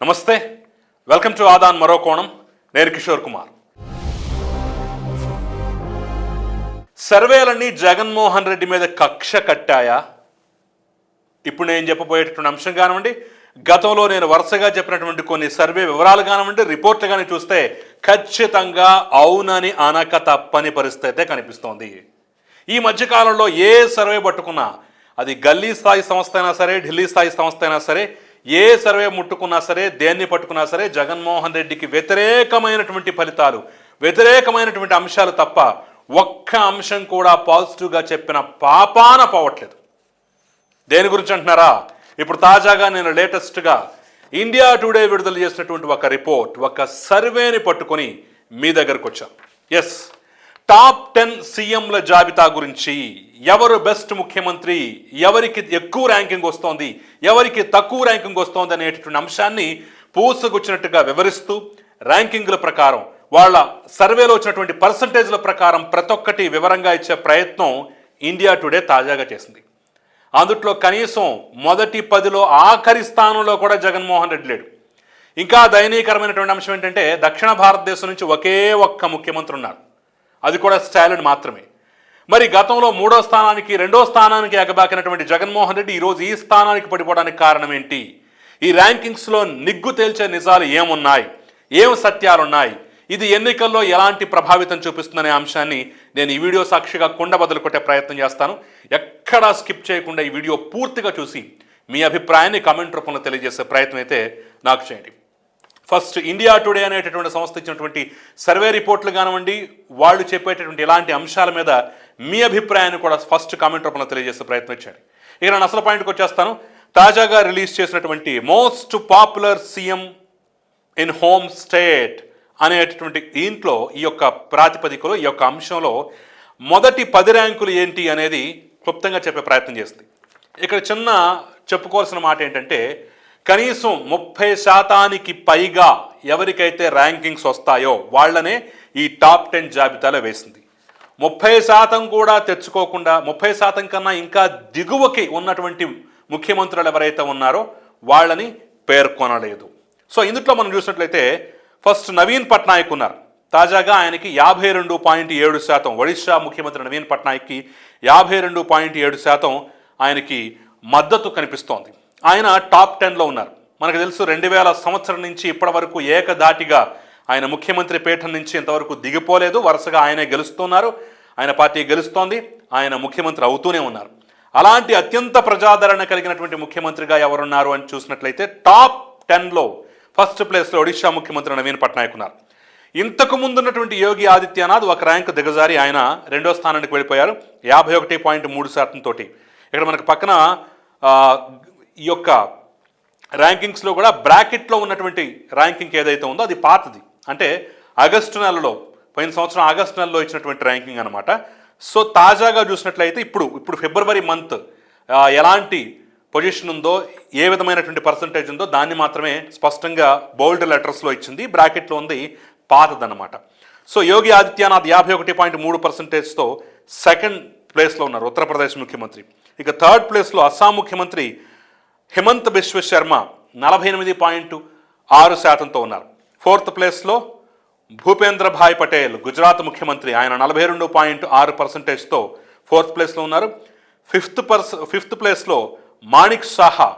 నమస్తే. Welcome to Aadan మరో కోణం. నేను కిషోర్ కుమార్. సర్వేలన్నీ జగన్మోహన్ రెడ్డి మీద కక్ష కట్టాయా? ఇప్పుడు నేను చెప్పబోయేటటువంటి అంశం కానివ్వండి గతంలో నేను వరుసగా చెప్పినటువంటి కొన్ని సర్వే వివరాలు కానివ్వండి రిపోర్ట్లు కానీ చూస్తే ఖచ్చితంగా అవునని అనక తప్పని పరిస్థితి అయితే కనిపిస్తోంది. ఈ మధ్యకాలంలో ఏ సర్వే పట్టుకున్నా అది గల్లీ స్థాయి సంస్థ అయినా సరే ఢిల్లీ స్థాయి సంస్థ అయినా సరే ఏ సర్వే ముట్టుకున్నా సరే దేన్ని పట్టుకున్నా సరే జగన్మోహన్ రెడ్డికి వ్యతిరేకమైనటువంటి ఫలితాలు వ్యతిరేకమైనటువంటి అంశాలు తప్ప ఒక్క అంశం కూడా పాజిటివ్గా చెప్పిన పాపాన పోవట్లేదు. దేని గురించి అంటున్నారా? ఇప్పుడు తాజాగా నేను లేటెస్ట్గా ఇండియా టుడే విడుదల చేసినటువంటి ఒక రిపోర్ట్ ఒక సర్వేని పట్టుకొని మీ దగ్గరకు వచ్చాను. ఎస్ టాప్ టెన్ సీఎంల జాబితా గురించి. ఎవరు బెస్ట్ ముఖ్యమంత్రి? ఎవరికి ఎక్కువ ర్యాంకింగ్ వస్తోంది? ఎవరికి తక్కువ ర్యాంకింగ్ వస్తోంది అనేటటువంటి అంశాన్ని పూసగుచ్చినట్టుగా వివరిస్తూ ర్యాంకింగ్ల ప్రకారం వాళ్ళ సర్వేలో వచ్చినటువంటి పర్సంటేజ్ల ప్రకారం ప్రతి ఒక్కటి వివరంగా ఇచ్చే ప్రయత్నం ఇండియా టుడే తాజాగా చేసింది. అందుట్లో కనీసం మొదటి పదిలో ఆఖరి స్థానంలో కూడా జగన్మోహన్ రెడ్డి లేడు. ఇంకా దయనీయకరమైనటువంటి అంశం ఏంటంటే దక్షిణ భారతదేశం నుంచి ఒకే ఒక్క ముఖ్యమంత్రి ఉన్నారు. అది కూడా స్టాలిన్ మాత్రమే. మరి గతంలో మూడో స్థానానికి రెండో స్థానానికి ఎగబాకినటువంటి జగన్మోహన్ రెడ్డి ఈరోజు ఈ స్థానానికి పడిపోవడానికి కారణం ఏంటి ఈ ర్యాంకింగ్స్లో నిగ్గు తేల్చే నిజాలు ఏమున్నాయి? ఏం సత్యాలున్నాయి? ఇది ఎన్నికల్లో ఎలాంటి ప్రభావితం చూపిస్తుందనే అంశాన్ని నేను ఈ వీడియో సాక్షిగా కుండ బదులు కొట్టే ప్రయత్నం చేస్తాను. ఎక్కడా స్కిప్ చేయకుండా ఈ వీడియో పూర్తిగా చూసి మీ అభిప్రాయాన్ని కామెంట్ రూపంలో తెలియజేసే ప్రయత్నం అయితే నాకు చేయండి. ఫస్ట్ ఇండియా టుడే అనేటటువంటి సంస్థ ఇచ్చినటువంటి సర్వే రిపోర్ట్లు కానివ్వండి వాళ్ళు చెప్పేటటువంటి ఇలాంటి అంశాల మీద మీ అభిప్రాయాన్ని కూడా ఫస్ట్ కామెంట్ రూపంలో తెలియజేసే ప్రయత్నం చేయండి. ఇక నేను అసలు పాయింట్కి వచ్చేస్తాను. తాజాగా రిలీజ్ చేసినటువంటి most popular CM in home state అనేటటువంటి దీంట్లో ఈ యొక్క ప్రాతిపదికలో ఈ యొక్క అంశంలో మొదటి పది ర్యాంకులు ఏంటి అనేది క్లుప్తంగా చెప్పే ప్రయత్నం చేస్తుంది. ఇక్కడ చిన్న చెప్పుకోవాల్సిన మాట ఏంటంటే కనీసం ముప్పై శాతానికి పైగా ఎవరికైతే ర్యాంకింగ్స్ వస్తాయో వాళ్ళనే ఈ టాప్ టెన్ జాబితాలో వేసింది. ముప్పై శాతం కూడా తెచ్చుకోకుండా ముప్పై శాతం కన్నా ఇంకా దిగువకి ఉన్నటువంటి ముఖ్యమంత్రులు ఎవరైతే ఉన్నారో వాళ్ళని పేర్కొనలేదు. సో ఇందులో మనం చూసినట్లయితే ఫస్ట్ నవీన్ పట్నాయక్ ఉన్నారు. తాజాగా ఆయనకి యాభై రెండు పాయింట్ ఏడు శాతం ఒడిశా ముఖ్యమంత్రి నవీన్ పట్నాయక్కి యాభై రెండు పాయింట్ ఏడు శాతం ఆయనకి మద్దతు కనిపిస్తోంది. ఆయన టాప్ టెన్లో ఉన్నారు. మనకు తెలుసు రెండు వేల సంవత్సరం నుంచి ఇప్పటి వరకు ఏకధాటిగా ఆయన ముఖ్యమంత్రి పీఠం నుంచి ఇంతవరకు దిగిపోలేదు. వరుసగా ఆయనే గెలుస్తున్నారు. ఆయన పార్టీ గెలుస్తోంది. ఆయన ముఖ్యమంత్రి అవుతూనే ఉన్నారు. అలాంటి అత్యంత ప్రజాదరణ కలిగినటువంటి ముఖ్యమంత్రిగా ఎవరున్నారు అని చూసినట్లయితే టాప్ టెన్లో ఫస్ట్ ప్లేస్లో ఒడిశా ముఖ్యమంత్రి నవీన్ పట్నాయక్ ఉన్నారు. ఇంతకు ముందున్నటువంటి యోగి ఆదిత్యనాథ్ ఒక ర్యాంక్ దిగజారి ఆయన రెండో స్థానానికి వెళ్ళిపోయారు. యాభై ఒకటి పాయింట్ మూడు శాతం తోటి ఇక్కడ మనకు పక్కన ఈ యొక్క ర్యాంకింగ్స్లో కూడా బ్రాకెట్లో ఉన్నటువంటి ర్యాంకింగ్ ఏదైతే ఉందో అది పాతది. అంటే ఆగస్టు నెలలో పోయిన సంవత్సరం ఆగస్టు నెలలో ఇచ్చినటువంటి ర్యాంకింగ్ అనమాట సో తాజాగా చూసినట్లయితే ఇప్పుడు ఇప్పుడు ఫిబ్రవరి మంత్ ఎలాంటి పొజిషన్ ఉందో ఏ విధమైనటువంటి పర్సంటేజ్ ఉందో దాన్ని మాత్రమే స్పష్టంగా బోల్డ్ లెటర్స్లో ఇచ్చింది బ్రాకెట్లో ఉంది పాతదన్నమాట. సో యోగి ఆదిత్యనాథ్ యాభై ఒకటి పాయింట్ మూడు పర్సంటేజ్తో సెకండ్ ప్లేస్లో ఉన్నారు ఉత్తరప్రదేశ్ ముఖ్యమంత్రి. ఇక థర్డ్ ప్లేస్లో అస్సాం ముఖ్యమంత్రి హిమంత్ బిశ్వ శర్మ నలభై ఎనిమిది పాయింట్ ఆరు శాతంతో ఉన్నారు. ఫోర్త్ ప్లేస్లో భూపేంద్ర భాయ్ పటేల్ గుజరాత్ ముఖ్యమంత్రి ఆయన నలభై రెండు పాయింట్ ఆరు పర్సెంటేజ్తో ఫోర్త్ ప్లేస్లో ఉన్నారు. ఫిఫ్త్ పర్స్ ఫిఫ్త్ ప్లేస్లో మాణిక్ సాహా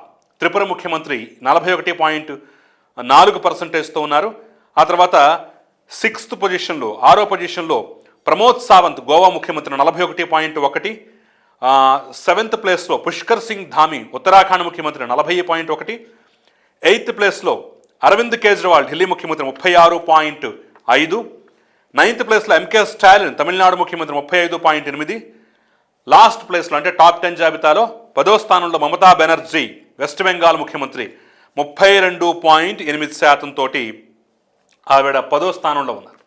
త్రిపుర ముఖ్యమంత్రి నలభై ఒకటి పాయింట్ నాలుగు పర్సెంటేజ్తో ఉన్నారు. ఆ తర్వాత సిక్స్త్ పొజిషన్లో ఆరో పొజిషన్లో ప్రమోద్ సావంత్ గోవా ముఖ్యమంత్రి నలభై ఒకటి పాయింట్ ఒకటి సెవెంత్ ప్లేస్లో పుష్కర్ సింగ్ ధామి ఉత్తరాఖండ్ ముఖ్యమంత్రి నలభై పాయింట్ ఒకటి. ఎయిత్ ప్లేస్లో అరవింద్ కేజ్రీవాల్ ఢిల్లీ ముఖ్యమంత్రి ముప్పై ఆరు పాయింట్ ఐదు. నైన్త్ ప్లేస్లో ఎంకే స్టాలిన్ తమిళనాడు ముఖ్యమంత్రి ముప్పై ఐదు పాయింట్ ఎనిమిది. లాస్ట్ ప్లేస్లో అంటే టాప్ టెన్ జాబితాలో పదో స్థానంలో మమతా బెనర్జీ వెస్ట్ బెంగాల్ ముఖ్యమంత్రి ముప్పై రెండు పాయింట్ ఎనిమిది శాతం తోటి ఆవిడ పదో స్థానంలో ఉన్నారు.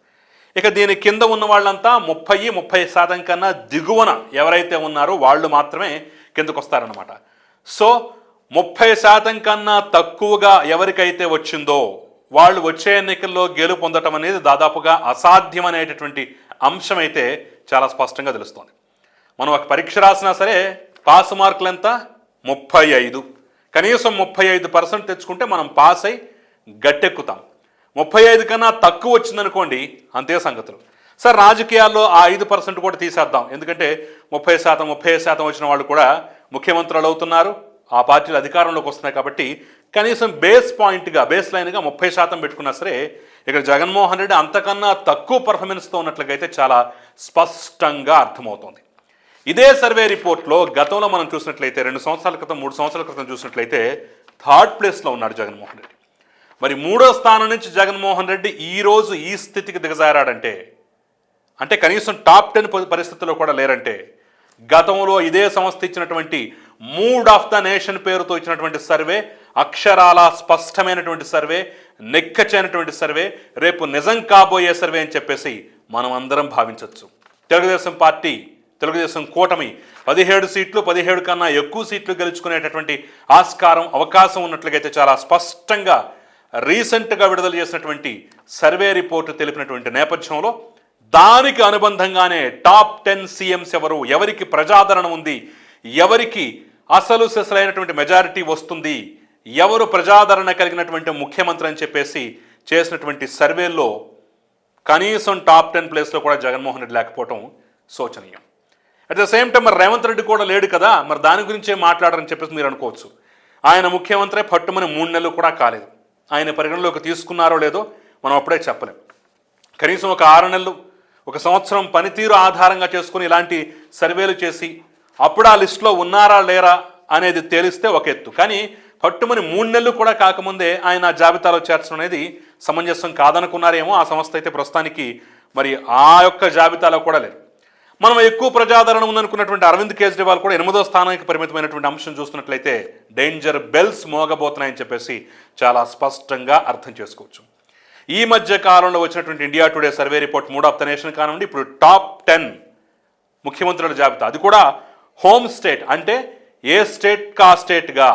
ఇక దీని కింద ఉన్న వాళ్ళంతా ముప్పై ముప్పై శాతం కన్నా దిగువన ఎవరైతే ఉన్నారో వాళ్ళు మాత్రమే కిందకు వస్తారనమాట సో ముప్పై శాతం కన్నా తక్కువగా ఎవరికైతే వచ్చిందో వాళ్ళు వచ్చే ఎన్నికల్లో గెలు పొందటం అనేది దాదాపుగా అసాధ్యమనేటటువంటి అంశం అయితే చాలా స్పష్టంగా తెలుస్తోంది. మనం ఒక పరీక్ష రాసినా సరే పాస్ మార్కులు ఎంత? ముప్పై ఐదు. కనీసం ముప్పై ఐదు పర్సెంట్ తెచ్చుకుంటే మనం పాస్ అయి గట్టెక్కుతాం. ముప్పై ఐదు కన్నా తక్కువ వచ్చిందనుకోండి అంతే సంగతులు. సార్ రాజకీయాల్లో ఆ ఐదు పర్సెంట్ కూడా తీసేద్దాం. ఎందుకంటే ముప్పై శాతం ముప్పై శాతం వచ్చిన వాళ్ళు కూడా ముఖ్యమంత్రులు అవుతున్నారు ఆ పార్టీలు అధికారంలోకి వస్తున్నాయి కాబట్టి కనీసం బేస్ పాయింట్గా బేస్ లైన్గా ముప్పై శాతం పెట్టుకున్నా సరే ఇక్కడ జగన్మోహన్ రెడ్డి అంతకన్నా తక్కువ పర్ఫార్మెన్స్తో ఉన్నట్లుగా అయితే చాలా స్పష్టంగా అర్థమవుతోంది. ఇదే సర్వే రిపోర్ట్లో గతంలో మనం చూసినట్లయితే రెండు సంవత్సరాల క్రితం మూడు సంవత్సరాల క్రితం చూసినట్లయితే థర్డ్ ప్లేస్లో ఉన్నాడు జగన్మోహన్ రెడ్డి. మరి మూడో స్థానం నుంచి జగన్మోహన్ రెడ్డి ఈరోజు ఈ స్థితికి దిగజారాడంటే అంటే కనీసం టాప్ టెన్ పరిస్థితుల్లో కూడా లేరంటే గతంలో ఇదే సంస్థ ఇచ్చినటువంటి మూడ్ ఆఫ్ ద నేషన్ పేరుతో ఇచ్చినటువంటి సర్వే అక్షరాల స్పష్టమైనటువంటి సర్వే నెక్కచైనటువంటి సర్వే రేపు నిజం కాబోయే సర్వే అని చెప్పేసి మనం అందరం భావించవచ్చు తెలుగుదేశం పార్టీ తెలుగుదేశం కూటమి పదిహేడు సీట్లు పదిహేడు కన్నా ఎక్కువ సీట్లు గెలుచుకునేటటువంటి ఆస్కారం అవకాశం ఉన్నట్లుగైతే చాలా స్పష్టంగా రీసెంట్గా విడుదల చేసినటువంటి సర్వే రిపోర్టు తెలిపినటువంటి నేపథ్యంలో దానికి అనుబంధంగానే టాప్ టెన్ సీఎంస్ ఎవరు ఎవరికి ప్రజాదరణ ఉంది ఎవరికి అసలు సెసలైనటువంటి మెజారిటీ వస్తుంది ఎవరు ప్రజాదరణ కలిగినటువంటి ముఖ్యమంత్రి అని చెప్పేసి చేసినటువంటి సర్వేల్లో కనీసం టాప్ టెన్ ప్లేస్లో కూడా జగన్మోహన్ రెడ్డి లేకపోవటం శోచనీయం. అట్ ద సేమ్ టైం మరి రేవంత్ రెడ్డి కూడా లేడు కదా మరి దాని గురించే మాట్లాడరని చెప్పేసి మీరు అనుకోవచ్చు. ఆయన ముఖ్యమంత్రి పట్టుమని మూడు నెలలు కూడా కాలేదు. ఆయన పరిగణలోకి తీసుకున్నారో లేదో మనం అప్పుడే చెప్పలేం. కనీసం ఒక ఆరు నెలలు ఒక సంవత్సరం పనితీరు ఆధారంగా చేసుకుని ఇలాంటి సర్వేలు చేసి అప్పుడు ఆ లిస్టులో ఉన్నారా లేరా అనేది తేలిస్తే ఒక ఎత్తు. కానీ పట్టుమని మూడు నెలలు కూడా కాకముందే ఆయన ఆ జాబితాలో చేర్చడం అనేది సమంజసం కాదనుకున్నారేమో ఆ సంస్థ అయితే ప్రస్తుతానికి మరి ఆ యొక్క జాబితాలో కూడా లేదు. మనం ఎక్కువ ప్రజాదరణ ఉందనుకున్నటువంటి అరవింద్ కేజ్రీవాల్ కూడా ఎనిమిదో స్థానానికి పరిమితమైనటువంటి అంశం చూస్తున్నట్లయితే డేంజర్ బెల్స్ మోగబోతున్నాయని చెప్పేసి చాలా స్పష్టంగా అర్థం చేసుకోవచ్చు. ఈ మధ్య కాలంలో వచ్చినటువంటి India Today survey report mood of the nation కానివ్వండి ఇప్పుడు టాప్ టెన్ ముఖ్యమంత్రుల జాబితా. అది కూడా హోమ్ స్టేట్ అంటే ఏ స్టేట్ కా స్టేట్గా?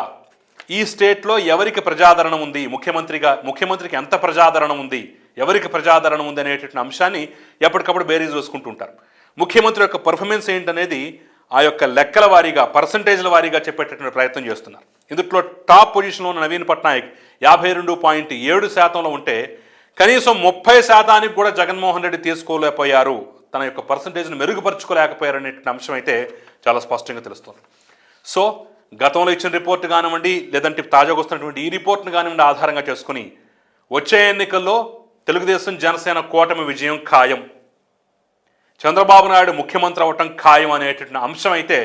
ఈ స్టేట్లో ఎవరికి ప్రజాదరణ ఉంది? ముఖ్యమంత్రిగా ముఖ్యమంత్రికి ఎంత ప్రజాదరణ ఉంది? ఎవరికి ప్రజాదరణ ఉంది అనేటటువంటి అంశాన్ని ఎప్పటికప్పుడు బేరీజ్ వేసుకుంటూ ఉంటారు. ముఖ్యమంత్రి యొక్క పర్ఫార్మెన్స్ ఏంటనేది ఆ యొక్క లెక్కల వారీగా పర్సంటేజ్ల వారీగా చెప్పేటటువంటి ప్రయత్నం చేస్తున్నారు. ఇందులో టాప్ పొజిషన్లో ఉన్న నవీన్ పట్నాయక్ యాభై రెండు పాయింట్ ఏడు శాతంలో ఉంటే కనీసం ముప్పై శాతానికి కూడా జగన్మోహన్ రెడ్డి తీసుకోలేకపోయారు. తన యొక్క పర్సంటేజ్ను మెరుగుపరచుకోలేకపోయారు అనేటువంటి అంశం అయితే చాలా స్పష్టంగా తెలుస్తుంది. సో గతంలో ఇచ్చిన రిపోర్ట్ కానివ్వండి లేదంటే తాజాగా వస్తున్నటువంటి ఈ రిపోర్ట్ను కానివ్వండి ఆధారంగా చేసుకుని వచ్చే ఎన్నికల్లో తెలుగుదేశం జనసేన కూటమి విజయం ఖాయం. చంద్రబాబు నాయుడు ముఖ్యమంత్రి అవ్వటం ఖాయం అనేటువంటి అంశం అయితే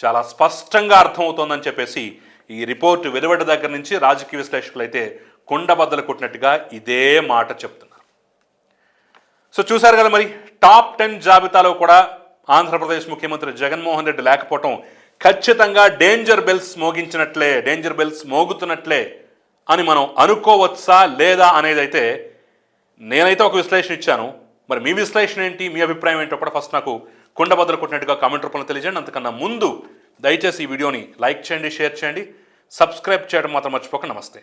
చాలా స్పష్టంగా అర్థమవుతోందని చెప్పేసి ఈ రిపోర్టు వెలువడ దగ్గర నుంచి రాజకీయ విశ్లేషకులు అయితే కుండబద్దలు కొట్టినట్టుగా ఇదే మాట చెప్తున్నారు. సో చూశారు కదా మరి టాప్ టెన్ జాబితాలో కూడా ఆంధ్రప్రదేశ్ ముఖ్యమంత్రి జగన్మోహన్ రెడ్డి లేకపోవటం ఖచ్చితంగా డేంజర్ బెల్స్ మోగించినట్లే డేంజర్ బెల్స్ మోగుతున్నట్లే అని మనం అనుకోవచ్చా లేదా అనేది అయితే నేనైతే ఒక విశ్లేషణ ఇచ్చాను. మరి మీ విశ్లేషణ ఏంటి? మీ అభిప్రాయం ఏంటో? కూడా ఫస్ట్ నాకు కుండబద్దలు కొట్టినట్టుగా కామెంట్ రూపంలో తెలియజేయండి. అంతకన్నా ముందు దయచేసి ఈ వీడియోని లైక్ చేయండి షేర్ చేయండి. సబ్స్క్రైబ్ చేయడం మాత్రం మర్చిపోక నమస్తే.